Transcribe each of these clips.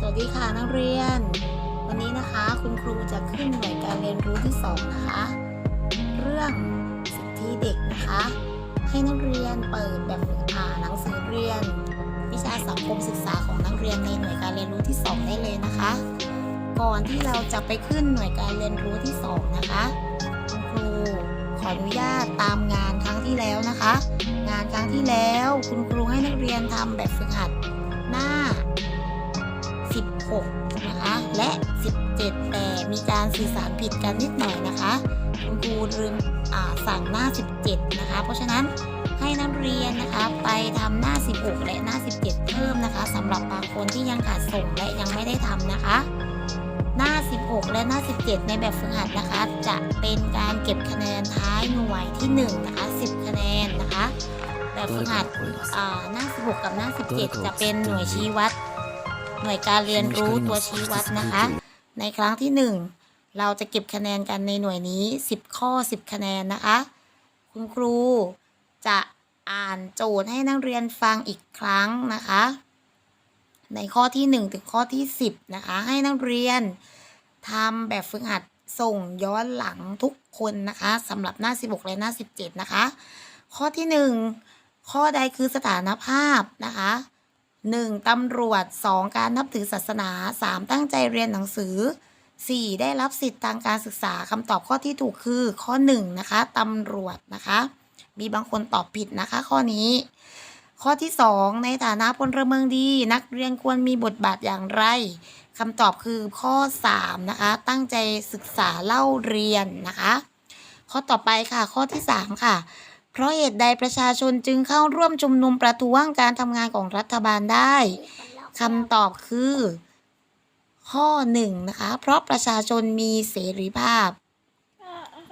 สวัสดีค่ะนักเรียน วันนี้นะคะคุณครูจะขึ้นหน่วยการเรียนรู้ที่ 2 นะคะ เรื่องสิทธิเด็กนะคะ ให้นักเรียนเปิดแบบฝึกอ่านหนังสือเรียน วิชาสังคมศึกษาของนักเรียนในหน่วยการเรียนรู้ที่ 2 ได้เลยนะคะ ก่อนที่เราจะไปขึ้นหน่วยการเรียนรู้ที่ 2 นะคะคุณครูขออนุญาตตามงานครั้งที่แล้วนะคะ งานครั้งที่แล้วคุณครูให้นักเรียนทำแบบฝึกหัดหน้า 16 นะคะ และ 17 แต่มีการสื่อสารผิดกันนิดหน่อยนะคะ คุณครูลืมอ่าสั่งหน้า 17 นะคะ เพราะฉะนั้นให้นักเรียนนะคะไปทำหน้า 16 และหน้า 17 เพิ่มนะคะสำหรับบางคนที่ยังขาดส่งและยังไม่ได้ทำนะคะ หน้า 16 และหน้า 17 ในแบบฝึกหัดนะคะ จะเป็นการเก็บคะแนนท้ายหน่วยที่1นะคะ10 คะแนนนะคะ แบบฝึกหัดอ่าหน้า 16 กับหน้า 17 จะเป็นหน่วยชี้วัด หน่วยการเรียนรู้ตัวชี้วัดนะคะ ในครั้งที่ 1 เราจะเก็บคะแนนกันในหน่วยนี้ 10 ข้อ 10 คะแนนนะคะ คุณครูจะอ่านโจทย์ให้นักเรียนฟังอีกครั้งนะคะ ในข้อที่ 1 ถึงข้อที่ 10 นะคะ ให้นักเรียนทำแบบฝึกหัดส่งย้อนหลังทุกคนนะคะสำหรับหน้า 16 และหน้า 17 นะคะ ข้อที่ 1 ข้อใดคือสถานภาพนะคะ 1. ตำรวจ 2. การนับถือศาสนา 3. ตั้งใจเรียนหนังสือ 4. ได้รับสิทธิ์ทางการศึกษาคำตอบข้อที่ถูกคือข้อ 1 นะคะตำรวจนะคะ มีบางคนตอบผิดนะคะ ข้อนี้ ข้อที่ 2 ในฐานะพลเมืองดี นักเรียนควรมีบทบาทอย่างไรคำตอบคือข้อ 3 นะคะ ตั้งใจศึกษาเล่าเรียนนะคะ ข้อต่อไปค่ะ ข้อที่ 3 ค่ะ เพราะเหตุใดประชาชนจึงเข้าร่วมชุมนุมประท้วงการทำงานของรัฐบาลได้คำตอบคือ ข้อ1นะคะ เพราะประชาชนมีเสรีภาพ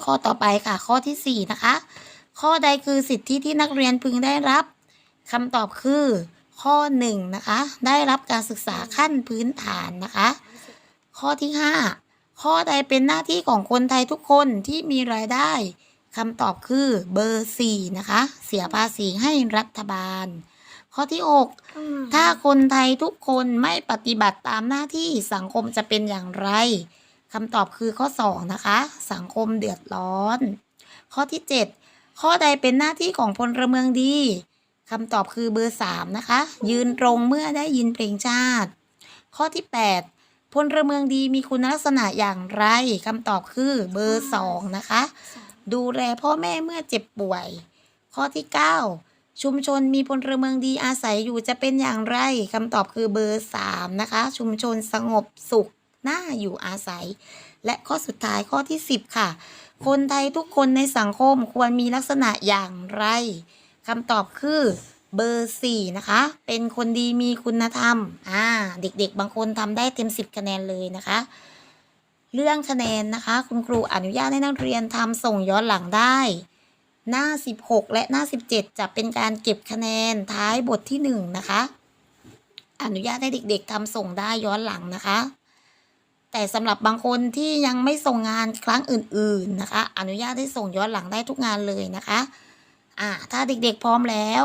ข้อต่อไปค่ะ ข้อทีสี่4นะคะ ข้อใดคือสิทธิที่นักเรียนพึงได้รับคำตอบคือ ข้อ1นะคะ ได้รับการศึกษาขั้นพื้นฐานนะคะ ข้อที่5ข้อใดเป็นหน้าที่ของคนไทยทุกคนที่มีรายได้ คำตอบคือเบอร์ 4 นะคะ เสียภาษีให้รัฐบาล ข้อที่ 6 ถ้าคนไทยทุกคนไม่ปฏิบัติตามหน้าที่สังคมจะเป็นอย่างไรคำตอบคือข้อ 2 นะคะ สังคมเดือดร้อน ข้อที่ 7 ข้อใดเป็นหน้าที่ของพลเมืองดีคำตอบคือเบอร์ 3 นะคะ ยืนตรงเมื่อได้ยินเพลงชาติ ข้อที่ 8พลเมืองดีมีคุณลักษณะอย่างไรคำตอบคือเบอร์ 2 นะคะ ดูแลพ่อแม่เมื่อเจ็บป่วย ข้อที่ 9 ชุมชนมีพลเมืองดีอาศัยอยู่จะเป็นอย่างไรคำตอบคือเบอร์ 3 นะคะ ชุมชนสงบสุขน่าอยู่อาศัย และข้อสุดท้ายข้อที่ 10 ค่ะ คนไทยทุกคนในสังคมควรมีลักษณะอย่างไรคำตอบคือเบอร์4นะคะ เป็นคนดีมีคุณธรรม อ่า เด็กๆ บางคนทำได้เต็ม10คะแนนเลยนะคะ เรื่องคะแนนนะคะ คุณครูอนุญาตให้นักเรียนทำส่งย้อนหลังได้ หน้า 16 และหน้า 17 จะเป็นการเก็บคะแนนท้ายบทที่ 1 นะคะ อนุญาตให้เด็กๆทำส่งได้ย้อนหลังนะคะ แต่สำหรับบางคนที่ยังไม่ส่งงานครั้งอื่น ๆนะคะ อนุญาตให้ส่งย้อนหลังได้ทุกงานเลยนะคะอ่าถ้าเด็กๆพร้อมแล้ว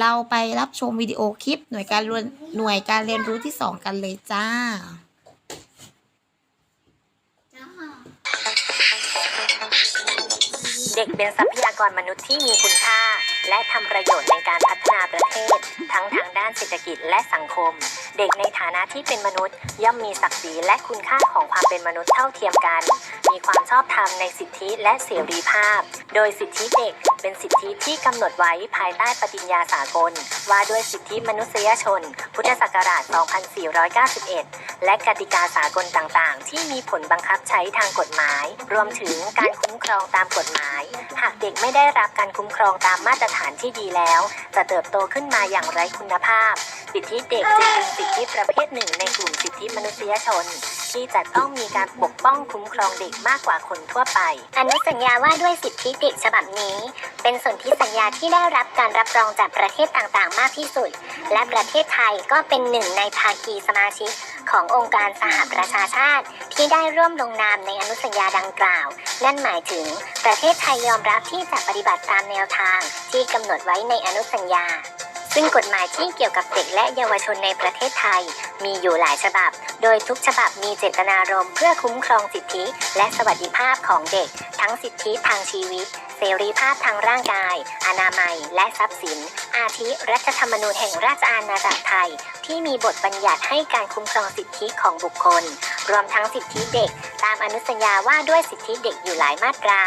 เราไปรับชมวิดีโอคลิปหน่วยการเรียนหน่วยการเรียนรู้ที่ 2 กันเลยจ้า เด็กเป็นทรัพยากรมนุษย์ที่มีคุณค่า และทำประโยชน์ในการพัฒนาประเทศ ทั้งทางด้านเศรษฐกิจและสังคมเด็กในฐานะที่เป็นมนุษย์ ย่อมมีศักดิ์ศรีและคุณค่าของความเป็นมนุษย์เท่าเทียมกัน มีความชอบธรรมในสิทธิและเสรีภาพ โดยสิทธิเด็กเป็นสิทธิที่กำหนดไว้ภายใต้ปฏิญญาสากล ว่าด้วยสิทธิมนุษยชน พุทธศักราช 2491 และกติกาสากลต่างๆ ที่มีผลบังคับใช้ทางกฎหมาย รวมถึงการคุ้มครองตามกฎหมาย หากเด็กไม่ได้รับการคุ้มครองตามมาตรฐานที่ดีแล้ว จะเติบโตขึ้นมาอย่างไร้คุณภาพ สิทธิเด็กจึงเป็นสิทธิประเภทหนึ่งในกลุ่มสิทธิมนุษยชน ที่จะต้องมีการปกป้องคุ้มครองเด็กมากกว่าคนทั่วไป อนุสัญญาว่าด้วยสิทธิเด็กฉบับนี้ เป็นสนธิสัญญาที่ได้รับการรับรองจากประเทศต่างๆ มากที่สุด และประเทศไทยก็เป็นหนึ่งในภาคีสมาชิกขององค์การสหประชาชาติ ที่ได้ร่วมลงนามในอนุสัญญาดังกล่าว นั่นหมายถึงประเทศไทยยอมรับที่จะปฏิบัติตามแนวทาง ที่กำหนดไว้ในอนุสัญญา ซึ่งกฎหมายที่เกี่ยวกับเด็กและเยาวชนในประเทศไทย มีอยู่หลายฉบับ โดยทุกฉบับมีเจตนารมณ์เพื่อคุ้มครองสิทธิ และสวัสดิภาพของเด็ก ทั้งสิทธิทางชีวิต เสรีภาพทางร่างกาย อนามัย และทรัพย์สิน อาทิรัฐธรรมนูญแห่งราชอาณาจักรไทย ที่มีบทบัญญัติให้การคุ้มครองสิทธิของบุคคลรวมทั้งสิทธิเด็ก ตามอนุสัญญาว่าด้วยสิทธิเด็กอยู่หลายมาตรา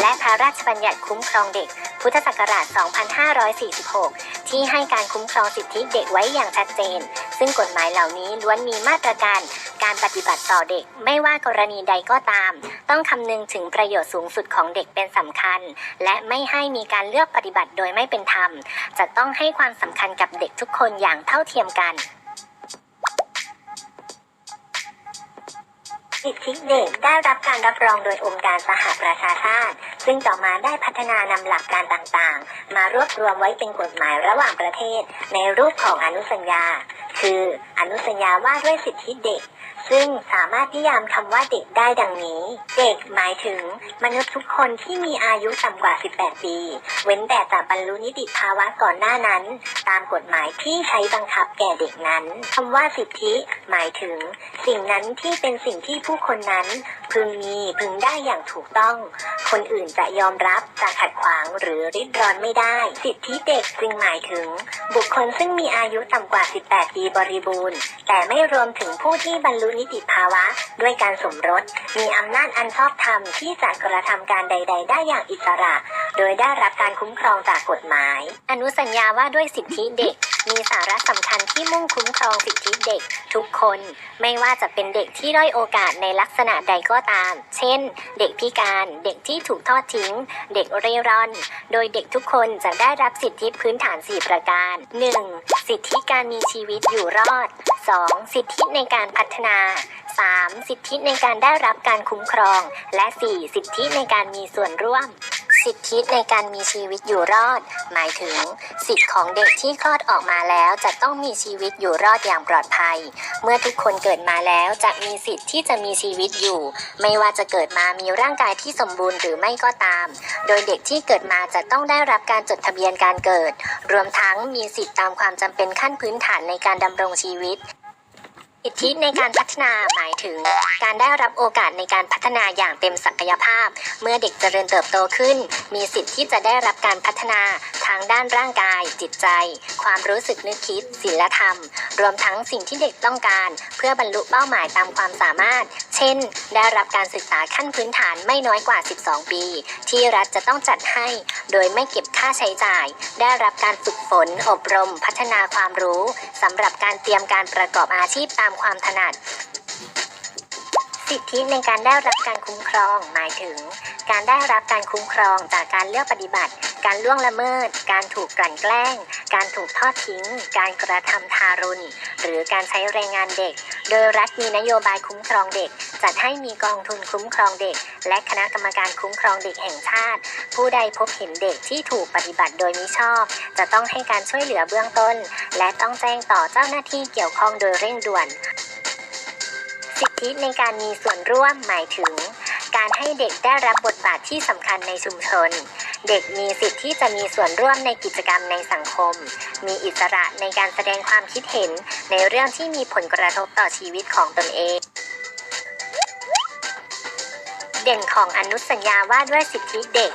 และพระราชบัญญัติคุ้มครองเด็ก พุทธศักราช 2546 ที่ให้การคุ้มครองสิทธิเด็กไว้อย่างชัดเจน ซึ่งกฎหมายเหล่านี้ล้วนมีมาตรการการปฏิบัติต่อเด็กไม่ว่ากรณีใดก็ตาม ต้องคำนึงถึงประโยชน์สูงสุดของเด็กเป็นสำคัญ และไม่ให้มีการเลือกปฏิบัติโดยไม่เป็นธรรม จะต้องให้ความสำคัญกับเด็กทุกคนอย่างเท่าเทียมกัน สิทธิเด็กได้รับการรับรองโดยองค์การสหประชาชาติ ซึ่งต่อมาได้พัฒนานำหลักการต่างๆ มารวบรวมไว้เป็นกฎหมายระหว่างประเทศ ในรูปของอนุสัญญา คืออนุสัญญาว่าด้วยสิทธิเด็ก ซึ่งสามารถนิยามคำว่าเด็กได้ดังนี้ เด็กหมายถึง มนุษย์ทุกคนที่มีอายุต่ำกว่า 18 ปี เว้นแต่จะบรรลุนิติภาวะก่อนหน้านั้น ตามกฎหมายที่ใช้บังคับแก่เด็กนั้นคำว่าสิทธิ หมายถึง สิ่งนั้นที่เป็นสิ่งที่ผู้คนนั้นพึงมีพึงได้อย่างถูกต้อง คนอื่นจะยอมรับจะขัดขวางหรือริดรอนไม่ได้ สิทธิเด็กจึงหมายถึง บุคคลซึ่งมีอายุต่ำกว่า 18 ปีบริบูรณ์ แต่ไม่รวมถึงผู้ที่บรรลุนิติภาวะ ด้วยการสมรส มีอำนาจอันชอบธรรมที่จะกระทำการใด ๆ ได้อย่างอิสระ โดยได้รับการคุ้มครองจากกฎหมาย อนุสัญญาว่าด้วยสิทธิเด็กมีสาระสำคัญที่มุ่งคุ้มครองสิทธิเด็ก ทุกคน ไม่ว่าจะเป็นเด็กที่ด้อยโอกาสในลักษณะใดก็ตาม เช่น เด็กพิการ เด็กที่ถูกทอดทิ้ง เด็กเร่ร่อน โดยเด็กทุกคนจะได้รับสิทธิพื้นฐาน 4 ประการ 1. สิทธิการมีชีวิตอยู่รอด 2. สิทธิในการพัฒนา 3. สิทธิในการได้รับการคุ้มครอง และ 4. สิทธิในการมีส่วนร่วม สิทธิในการมีชีวิตอยู่รอด หมายถึง สิทธิของเด็กที่คลอดออกมาแล้วจะต้องมีชีวิตอยู่รอดอย่างปลอดภัย เมื่อทุกคนเกิดมาแล้วจะมีสิทธิ์ที่จะมีชีวิตอยู่ ไม่ว่าจะเกิดมามีร่างกายที่สมบูรณ์หรือไม่ก็ตาม โดยเด็กที่เกิดมาจะต้องได้รับการจดทะเบียนการเกิด รวมทั้งมีสิทธิตามความจำเป็นขั้นพื้นฐานในการดำรงชีวิต สิทธิในการพัฒนาหมายถึง การได้รับโอกาสในการพัฒนาอย่างเต็มศักยภาพ เมื่อเด็กเจริญเติบโตขึ้น มีสิทธิ์ที่จะได้รับการพัฒนาทางด้านร่างกาย จิตใจ ความรู้สึกนึกคิดศีลธรรม รวมทั้งสิ่งที่เด็กต้องการ เพื่อบรรลุเป้าหมายตามความสามารถ เช่น ได้รับการศึกษาขั้นพื้นฐานไม่น้อยกว่า 12 ปี ที่รัฐจะต้องจัดให้ โดยไม่เก็บค่าใช้จ่าย ได้รับการฝึกฝน อบรม พัฒนาความรู้สำหรับการเตรียมการประกอบอาชีพตามความถนัด สิทธิในการได้รับการคุ้มครอง หมายถึง การได้รับการคุ้มครองจากการเลือกปฏิบัติ การล่วงละเมิด การถูกกลั่นแกล้ง การถูกทอดทิ้ง การกระทำทารุณ หรือการใช้แรงงานเด็ก โดยรัฐมีนโยบายคุ้มครองเด็ก จัดให้มีกองทุนคุ้มครองเด็ก และคณะกรรมการคุ้มครองเด็กแห่งชาติ ผู้ใดพบเห็นเด็กที่ถูกปฏิบัติโดยมิชอบ จะต้องให้การช่วยเหลือเบื้องต้น และต้องแจ้งต่อเจ้าหน้าที่เกี่ยวข้องโดยเร่งด่วน สิทธิในการมีส่วนร่วมหมายถึง การให้เด็กได้รับบทบาทที่สำคัญในชุมชน เด็กมีสิทธิที่จะมีส่วนร่วมในกิจกรรมในสังคม มีอิสระในการแสดงความคิดเห็นในเรื่องที่มีผลกระทบต่อชีวิตของตนเอง เด่นของอนุสัญญาว่าด้วยสิทธิเด็ก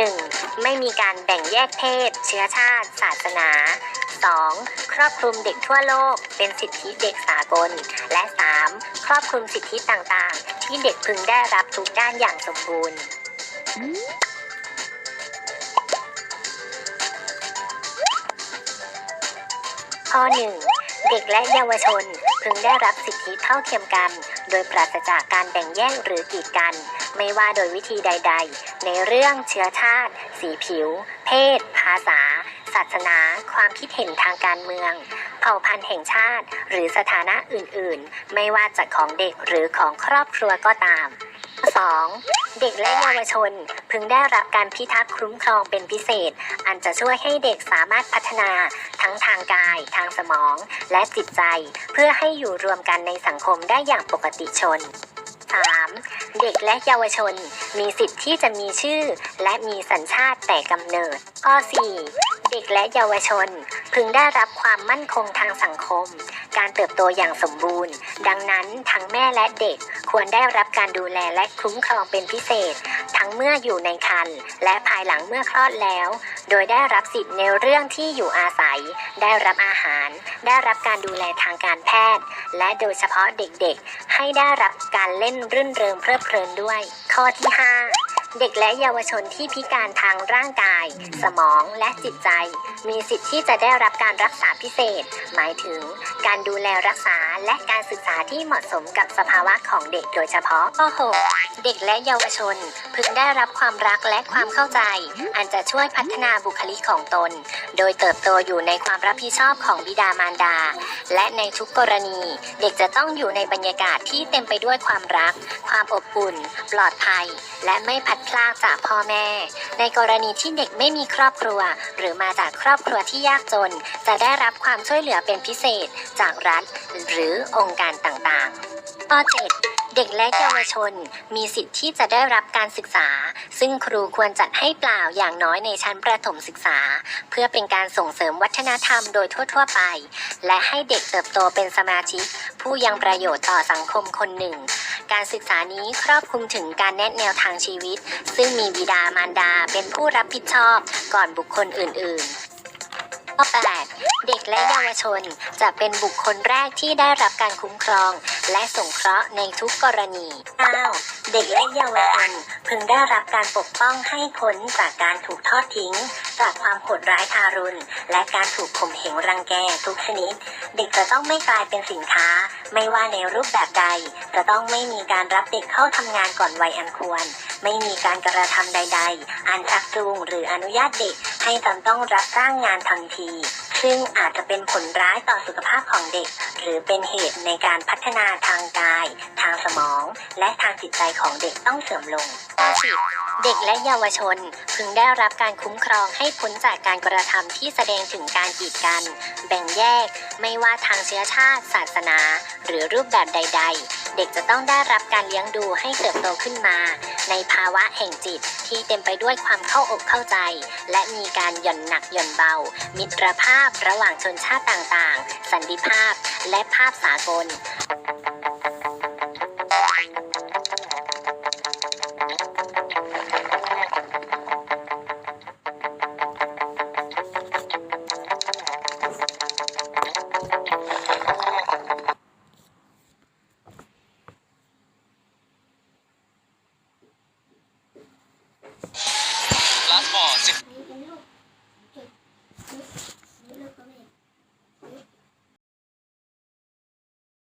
1. ไม่มีการแบ่งแยกเพศ เชื้อชาติ ศาสนา 2. ครอบคลุมเด็กทั่วโลก เป็นสิทธิเด็กสากล และ 3. ครอบคลุมสิทธิต่างๆ ที่เด็กพึงได้รับทุกด้านอย่างสมบูรณ์ ข้อ 1. เด็กและเยาวชนพึงได้รับสิทธิเท่าเทียมกัน โดยปราศจากการแบ่งแยกหรือกีดกัน ไม่ว่าโดยวิธีใด ๆ ในเรื่องเชื้อชาติ สีผิว เพศ ภาษา ศาสนา ความคิดเห็นทางการเมือง เผ่าพันธุ์แห่งชาติ หรือสถานะอื่นๆ ไม่ว่าจะของเด็กหรือของครอบครัวก็ตาม 2. เด็กและเยาวชน พึงได้รับการพิทักษ์คุ้มครองเป็นพิเศษ อันจะช่วยให้เด็กสามารถพัฒนา ทั้งทางกาย ทางสมอง และจิตใจ เพื่อให้อยู่รวมกันในสังคมได้อย่างปกติชน 3. เด็กและเยาวชน มีสิทธิ์ที่จะมีชื่อ และมีสัญชาติแต่กำเนิดข้อ4 เด็กและเยาวชน พึงได้รับความมั่นคงทางสังคม การเติบโตอย่างสมบูรณ์ ดังนั้นทั้งแม่และเด็กควรได้รับการดูแลและคุ้มครองเป็นพิเศษ ทั้งเมื่ออยู่ในครรภ์และภายหลังเมื่อคลอดแล้ว โดยได้รับสิทธิ์ในเรื่องที่อยู่อาศัย ได้รับอาหาร ได้รับการดูแลทางการแพทย์ และโดยเฉพาะเด็กๆ ให้ได้รับการเล่นรื่นเริงเพลิดเพลินด้วย ข้อที่ 5 เด็กและเยาวชนที่พิการทางร่างกาย สมองและจิตใจ มีสิทธิ์ที่จะได้รับการรักษาพิเศษ หมายถึงการดูแลรักษา และการศึกษาที่เหมาะสมกับสภาวะของเด็กโดยเฉพาะข้อ6เด็กและเยาวชน พึงได้รับความรักและความเข้าใจ อันจะช่วยพัฒนาบุคลิกของตน โดยเติบโตอยู่ในความรับผิดชอบของบิดามารดา และในทุกกรณี เด็กจะต้องอยู่ในบรรยากาศที่เต็มไปด้วยความรัก ความอบอุ่น ปลอดภัย และไม่พัดพลากจากพ่อแม่ ในกรณีที่เด็กไม่มีครอบครัว หรือมาจากครอบครัวที่ยากจน จะได้รับความช่วยเหลือเป็นพิเศษจากรัฐหรือองค์การต่างๆข้อ7เด็กและเยาวชน มีสิทธิ์ที่จะได้รับการศึกษา ซึ่งครูควรจัดให้เปล่าอย่างน้อยในชั้นประถมศึกษา เพื่อเป็นการส่งเสริมวัฒนธรรมโดยทั่ว ๆ ไป และให้เด็กเติบโตเป็นสมาชิก ผู้ยังประโยชน์ต่อสังคมคนหนึ่งการศึกษานี้ครอบคลุมถึงการแนะแนวทางชีวิต ซึ่งมีบิดามารดาเป็นผู้รับผิดชอบก่อนบุคคลอื่น ๆ ข้อ8เด็กและเยาวชนจะเป็นบุคคลแรกที่ได้รับการคุ้มครอง และสงเคราะห์ในทุกกรณี 9. เด็กและเยาวชนพึงได้รับการปกป้องให้พ้นจากการถูกทอดทิ้ง จากความโหดร้ายทารุณ และการถูกข่มเหงรังแกทุกชนิด เด็กจะต้องไม่กลายเป็นสินค้า ไม่ว่าในรูปแบบใด จะต้องไม่มีการรับเด็กเข้าทำงานก่อนวัยอันควร ไม่มีการกระทำใด ๆ อันชักจูงหรืออนุญาตเด็กให้จำต้องรับจ้างงานทันที ซึ่งอาจจะเป็นผลร้ายต่อสุขภาพของเด็ก หรือเป็นเหตุในการพัฒนาทางกาย ทางสมอง และทางจิตใจของเด็กต้องเสื่อมลง เด็กและเยาวชนพึงได้รับการคุ้มครองให้พ้นจากการกระทำที่แสดงถึงการกีดกัน แบ่งแยก ไม่ว่าทางเชื้อชาติ ศาสนา หรือรูปแบบใด ๆ เด็กจะต้องได้รับการเลี้ยงดูให้เติบโตขึ้นมา ในภาวะแห่งจิตที่เต็มไปด้วยความเข้าอกเข้าใจ และมีการหย่อนหนักหย่อนเบา มิตรภาพระหว่างชนชาติต่างๆ สันติภาพและภาพสากล